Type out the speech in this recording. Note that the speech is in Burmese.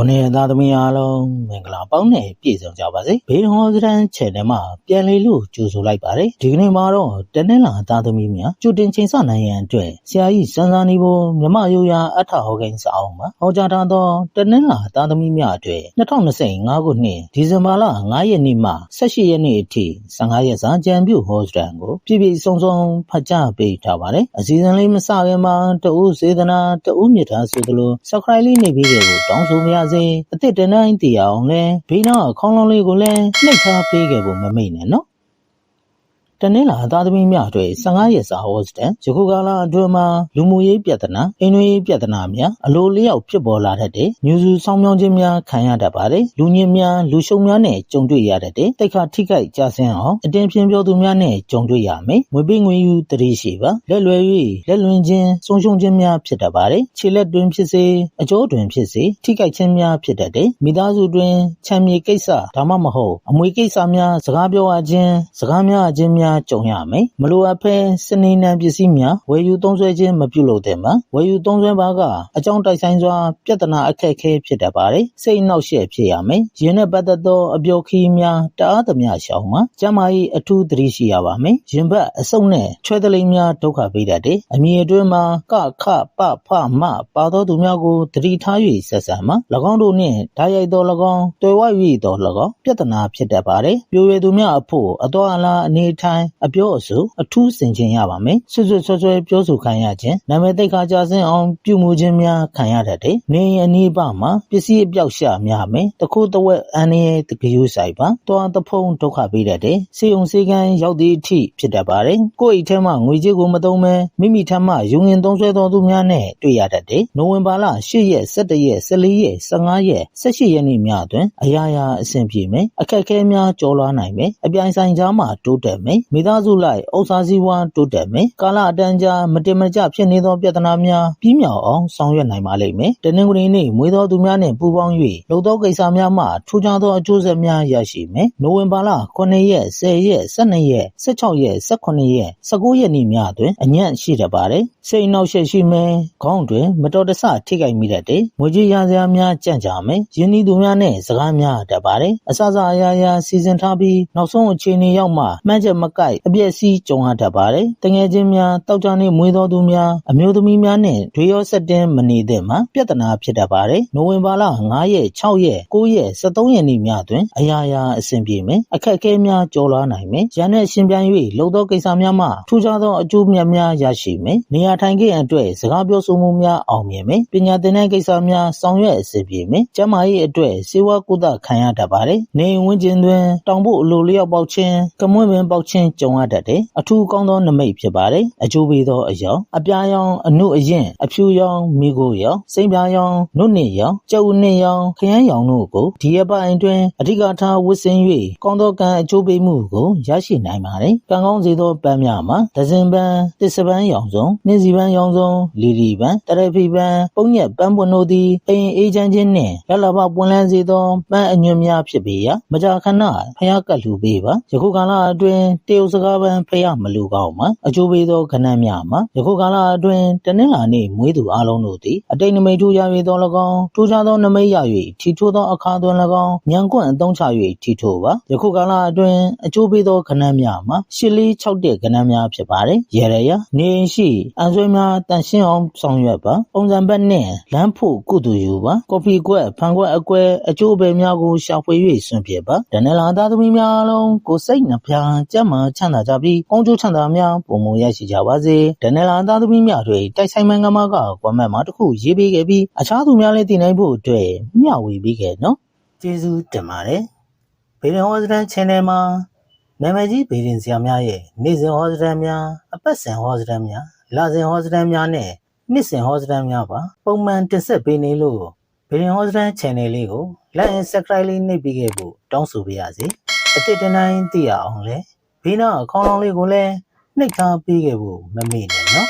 ခုနှစ်ရက်သားသမီးအားလုံးမင်္ဂလာပေါင်းနဲ့ပြည့်စုံကြပါစေဘေးဟောစတန်ချန်နယ်မှာပြန်လေလို့ကြိုဆိုလိုက်ပါတယ်ဒီကနေ့မှာတော့တနင်္လာသားသမီးများကြိုတင်ချိန်ဆနိုင်ရန်အတွက်ဆရာကြီးစန်းစားနေဖို့မြမယိုရာအထဟောကိန်းစာအုပ်မှာဟောကြားထားသောတနင်္လာသားသမီးများအတွက်2025ခုနှစ်ဒီဇင်ဘာလ9ရက်နေ့မှ18ရက်နေ့အထိ15ရက်စာကြံပြုဟောစတန်ကိုပြည့်ပြည့်စုံစုံဖတ်ကြားပေးထားပါတယ်အစီအစဉ်လေးမစခင်မှာတဦးစေတနာတဦးမြတ်တာဆိုသလို subscribe လေးနေပြီးတဲ့ကိုတောင်းဆိုပါရစေအစ်စ်တနိုင်တည်အောင်လဲဘေးနားအခေါင်းလုံးလေးကိုလည်းနှိပ်ထားပေးခဲ့ဖို့မမေ့နဲ့နော် တနင်္လာသားသမီးများအတွက်15ရက်စာဟောစတန်ယခုကာလအတွင်းမှာလူမှုရေးပြဿနာအိမ်တွင်းရေးပြဿနာများအလိုလျောက်ဖြစ်ပေါ်လာတတ်တဲ့ညူစုဆောင်မြောင်းခြင်းများခံရတတ်ပါတယ်လူညင်များလူရှုံများနဲ့ကြုံတွေ့ရတတ်တဲ့တိုက်ခါထိခိုက်ကြဆင်းအောင်အတင်းဖြင်းပြောသူများနဲ့ကြုံတွေ့ရမယ်ငွေပေးငွေယူတတိရှိပါလက်လွယ်၍လက်လွင်ခြင်းဆုံးရှုံးခြင်းများဖြစ်တတ်ပါတယ်ခြေလက်တွင်ဖြစ်စေအကျိုးတွင်ဖြစ်စေထိခိုက်ခြင်းများဖြစ်တတ်တဲ့မိသားစုတွင်ချမ်းမြေကိစ္စဒါမှမဟုတ်အမွေကိစ္စများစကားပြောရခြင်းစကားများအခြင်းများကြုံရမယ်မလိုအပ်ဘဲစနေနံပစ္စည်းများဝယ်ယူသုံးစွဲခြင်းမပြုလုပ်သင့်ပါဝယ်ယူသုံးစွဲပါကအကြောင်းတိုက်ဆိုင်စွာပြဿနာအခက်အခဲဖြစ်တတ်ပါတယ်စိတ်နှောက်ယှက်ဖြစ်ရမယ်ယင်းနဲ့ပတ်သက်သောအပျော်ခီးများတအားသမျှရှောင်မှာကျမကြီးအထူးသတိရှိရပါမယ်ရင်ဘတ်အစုပ်နဲ့ချွဲတလိမ်များဒုက္ခပေးတတ်တယ်အမြင်အတွင်းမှာကခပဖမပါသောသူများကိုသတိထား၍ဆက်ဆံမှာ၎င်းတို့နှင့်ဓာတ်ရိုက်သော၎င်းတွေ့ဝ၍သော၎င်းပြဿနာဖြစ်တတ်ပါတယ်ပြိုရည်သူများအဖို့အတော်အလားအနေထိုင်အပြောအဆိုအထူးစင်ကျင်ရပါမယ်ဆွဆွဆွဆွပြောဆိုခံရခြင်းနာမည်တိတ်ခါကြဆင်းအောင်ပြုမှုခြင်းများခံရတတ်တယ်နေရင်အနည်းပါမှာပစ္စည်းအပြောက်ရှာများမယ်တခုတဝက်အန်ရဲ့တကယူဆိုင်ပါတွားတဖုံဒုက္ခပေးတတ်တယ်စေုံစေကံရောက်သည့်အထိဖြစ်တတ်ပါတယ်ကိုယ့်အိတ်ထဲမှာငွေကြေးကိုမသုံးမဲမိမိထမ်းမှယူငင်သုံးဆွဲတော်သူများနဲ့တွေ့ရတတ်တယ်နိုဝင်ဘာလ10ရက်17ရက်14ရက်15ရက်18ရက်နေ့များအတွင်းအရာရာအဆင်ပြေမယ်အခက်အခဲများကျော်လွှားနိုင်မယ်အပြိုင်ဆိုင်ကြားမှာတိုးတက်မယ်မိသားစုလိုက်ဥစ္စာစည်းဝါးတိုးတက်မယ်ကာလအတန်းကြာမတင်မကျဖြစ်နေသောပြဿနာများပြီးမြောက်အောင်ဆောင်ရွက်နိုင်ပါလိမ့်မယ်တနင်္ဂနွေနေ့မွေးသောသူများနှင့်ပူးပေါင်း၍လုံသောကိစ္စများမှထူးခြားသောအကျိုးဆက်များရရှိမယ်နိုဝင်ဘာလ9ရက်10ရက်12ရက်16ရက်18ရက်19ရက်နေ့များတွင်အညံ့ရှိတတ်ပါတယ်စိတ်နှောက်ယှက်ရှိမယ်ခေါင်းတွင်မတော်တဆထိခိုက်မိတတ်တယ်ငွေကြေးရစရာများကြန့်ကြာမယ်ယင်းဤသူများနဲ့စကားများတတ်ပါတယ်အစစအရာရာစီစဉ်ထားပြီးနောက်ဆုံးအခြေအနေရောက်မှမှန်းချက်မကိုက်အပြည့်စီးကြုံရတတ်ပါတယ်တငယ်ချင်းများတောက်ကြနေမွေးတော်သူများအမျိုးသမီးများနဲ့တွေရောဆက်တင်မနေသင့်မှာပြဿနာဖြစ်တတ်ပါတယ်နိုဝင်ဘာလ9ရက်6ရက်9ရက်13ရက်နေ့များတွင်အရာရာအဆင်ပြေမယ်အခက်အခဲများကျော်လွှားနိုင်မယ်ရန်နဲ့ရှင်ပြန်၍လုံသောကိစ္စများမှထူးခြားသောအကျိုးမြတ်များရရှိမယ်နေရာထိုင်ခဲ့အတွက်စကားပြောဆိုမှုများအောင်မြင်မယ်ပညာသင်တဲ့ကိစ္စများဆောင်ရွက်အဆင်ပြေမယ်ကျန်းမာရေးအတွက်စေဝါကုသခံရတတ်ပါတယ်နေအိမ်ဝန်းကျင်တွင်တောင်ဖို့အလိုလျောက်ပေါက်ခြင်းကမွေးပင်ပေါက်ခြင်းကြုံရတတ်တယ်အထူးကောင်းသောနမိတ်ဖြစ်ပါတယ်အကျိုးပေးသောအယောင်အပြားရောင်အနုအရင်အဖြူရောင်မိကိုရောင်စိမ့်ပြားရောင်နုနှင့်ရောင်ကျုပ်နှင့်ရောင်ခရမ်းရောင်တို့ကိုဒီရက်ပိုင်းအတွင်းအဓိကထားဝတ်ဆင်၍ကောင်းသောကံအကျိုးပေးမှုကိုရရှိနိုင်ပါတယ်ကံကောင်းစေသောပန်းများမှာဒဇင်ပန်းတစ္ဆပန်းရောင်စုံနှင်းစီပန်းရောင်စုံလီလီပန်းတရဖီပန်းပုံညက်ပန်းပွန်တို့သည်အိမ်အေးချမ်းခြင်းနှင့်လက်လဘပွန်လန်းစေသောပန်းအညွန့်များဖြစ်ပေရာမကြာခဏဖျားကတ်လူပေးပါယခုကာလအတွင်းတရုတ်စကားပန်းဖျားမလူကောင်းမှာအကျိုးပေးသောခဏများမှာယခုကာလအတွင်းတနင်္လာနေ့မွေးသူအလုံးတို့သည်အတိတ်နမိတ်ထူရ၍သော၎င်းထူးခြားသောနမိတ်ရ၍ထီထိုးသောအခါတွင်၎င်းညံကွန့်အသုံးချ၍ထီထိုးပါယခုကာလအတွင်းအကျိုးပေးသောခဏများမှာရှစ်လေး6တဲ့ခဏများဖြစ်ပါတယ်ရရရနေရှိအန်ဆွေးများတန်ရှင်းအောင်ဆောင်ရွက်ပါပုံစံဘက်နှင့်လမ်းဖို့ကုတူယူပါကော်ဖီကွက်ဖန်ကွက်အကွဲအကျိုးအပေများကိုရှာဖွေ၍ဆွန့်ပြပါဒနလာသားသမီးများအလုံးကိုစိတ်နှဖျားကြမ်းမှချမ်းသာကြပြီးကောင်းကျိုးချမ်းသာများပုံမရရှိကြပါစေဒနလာသားသမီးများတွေတိုက်ဆိုင်မှန်ကမကကွန်မန့်မှာတစ်ခုရေးပေးခဲ့ပြီးအခြားသူများလည်းတင်နိုင်ဖို့အတွက်မျှဝေပေးခဲ့နော်ကျေးဇူးတင်ပါတယ်ဗီဒီယိုဟောစတန် channel မှာနာမည်ကြီးဗီဒီယိုဆရာများရဲ့နေ့စဉ်ဟောစတန်များအပတ်စဉ်ဟောစတန်များလစဉ်ဟောစတန်များနဲ့နှစ်စဉ်ဟောစတန်များပါပုံမှန်တင်ဆက်ပေးနေလို့ဗီဒီယိုဟောစတန် channel လေးကို like and subscribe လေးနှိပ်ပေးခဲ့ဖို့တောင်းဆိုပါရစေအတစ်တနိုင်သိရအောင်လဲ ဘေးနားအကောင့်လေးကိုလည်းနှိပ်ထားပေးခဲ့ဖို့မမေ့နဲ့နော်